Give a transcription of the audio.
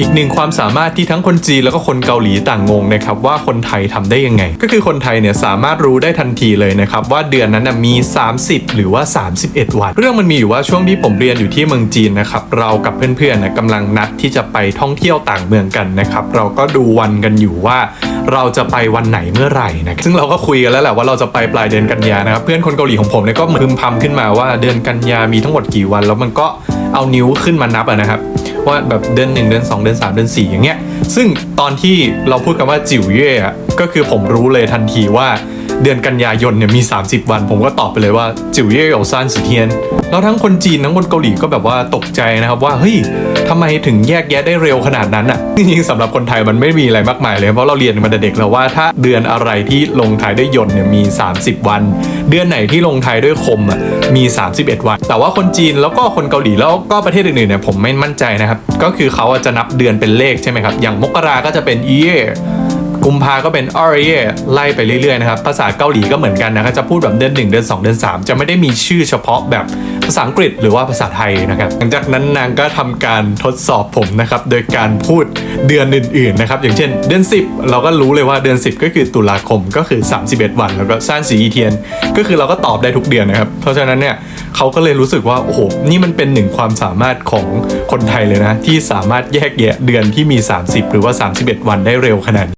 อีกหนึ่งความสามารถที่ทั้งคนจีนแล้วก็คนเกาหลีต่างงงนะครับว่าคนไทยทำได้ยังไง ก็คือคนไทยเนี่ยสามารถรู้ได้ทันทีเลยนะครับว่าเดือนนั้นนะมี 30 หรือว่า 31 วัน เรื่องมันมีอยู่ว่าช่วงที่ผมเรียนอยู่ที่เมืองจีนนะครับเรากับเพื่อนๆนะกำลังนัดที่จะไปท่องเที่ยวต่างเมืองกันนะครับเราก็ดูวันกันอยู่ว่าเราจะไปวันไหนเมื่อไหร่นะซึ่งเราก็คุยกันแล้วแหละว่าเราจะไปปลายเดือนกันยานะครับเพื่อนคนเกาหลีของผมเนี่ยก็พึมพำขึ้นมาว่าเดือนกันยามีทั้งหมดกี่วัน แล้วมันก็เอานิ้วขึ้นมานับนะครับ ว่าแบบเดือนหนึ่งเดือนสองเดือนสามเดือนสี่อย่างเงี้ยซึ่งตอนที่เราพูดกันว่าจิ๋วเย่ก็คือผมรู้เลยทันทีว่าเดือนกันยายนเนี่ยมี 30 วัน ผมก็ตอบไปเลยว่าจิ๋วเย่หอกซานสุเทียน แล้วทั้งคนจีนทั้งคนเกาหลีก็แบบว่าตกใจนะครับว่าเฮ้ย ทำไมถึงแยกแยะได้เร็วขนาดนั้นอะจริงๆสำหรับคนไทยมันไม่มีอะไรมากมายเลยเพราะเราเรียนมาแต่เด็กแล้วว่าถ้าเดือนอะไรที่ลงท้ายด้วยยนต์เนี่ยมี 30 วัน เดือนไหนที่ลงท้ายด้วยคมอะมี 31 วัน แต่ว่าคนจีนแล้วก็คนเกาหลีแล้วก็ประเทศอื่นๆเนี่ยผมไม่มั่นใจนะครับก็คือเขาจะนับเดือนเป็นเลขใช่ไหมครับอย่างมกราก็จะเป็นเย่กุมภาก็เป็นอ r เย่ไล่ไปเรื่อยๆนะครับ ภาษาเกาหลีก็เหมือนกันนะครับจะพูดแบบเดือน 1 เดือน 2 เดือน 3 จะไม่ได้มีชื่อเฉพาะแบบ ภาษาอังกฤษหรือว่าภาษาไทยนะครับ หลังจากนั้นนางก็ทำการทดสอบผมนะครับ โดยการพูดเดือนอื่นๆนะครับ อย่างเช่น เดือน 10 เราก็รู้เลยว่าเดือน 10 ก็คือตุลาคมก็คือ 31 วัน แล้วก็ซ่านสีอีเทียน ก็คือเราก็ตอบได้ทุกเดือนนะครับ เพราะฉะนั้นเนี่ยเขาก็เลยรู้สึกว่าโอ้โหนี่มันเป็นหนึ่งความสามารถของคนไทยเลยนะ ที่สามารถแยกแยะเดือนที่มี 30 หรือว่า 31 วันได้เร็วขนาด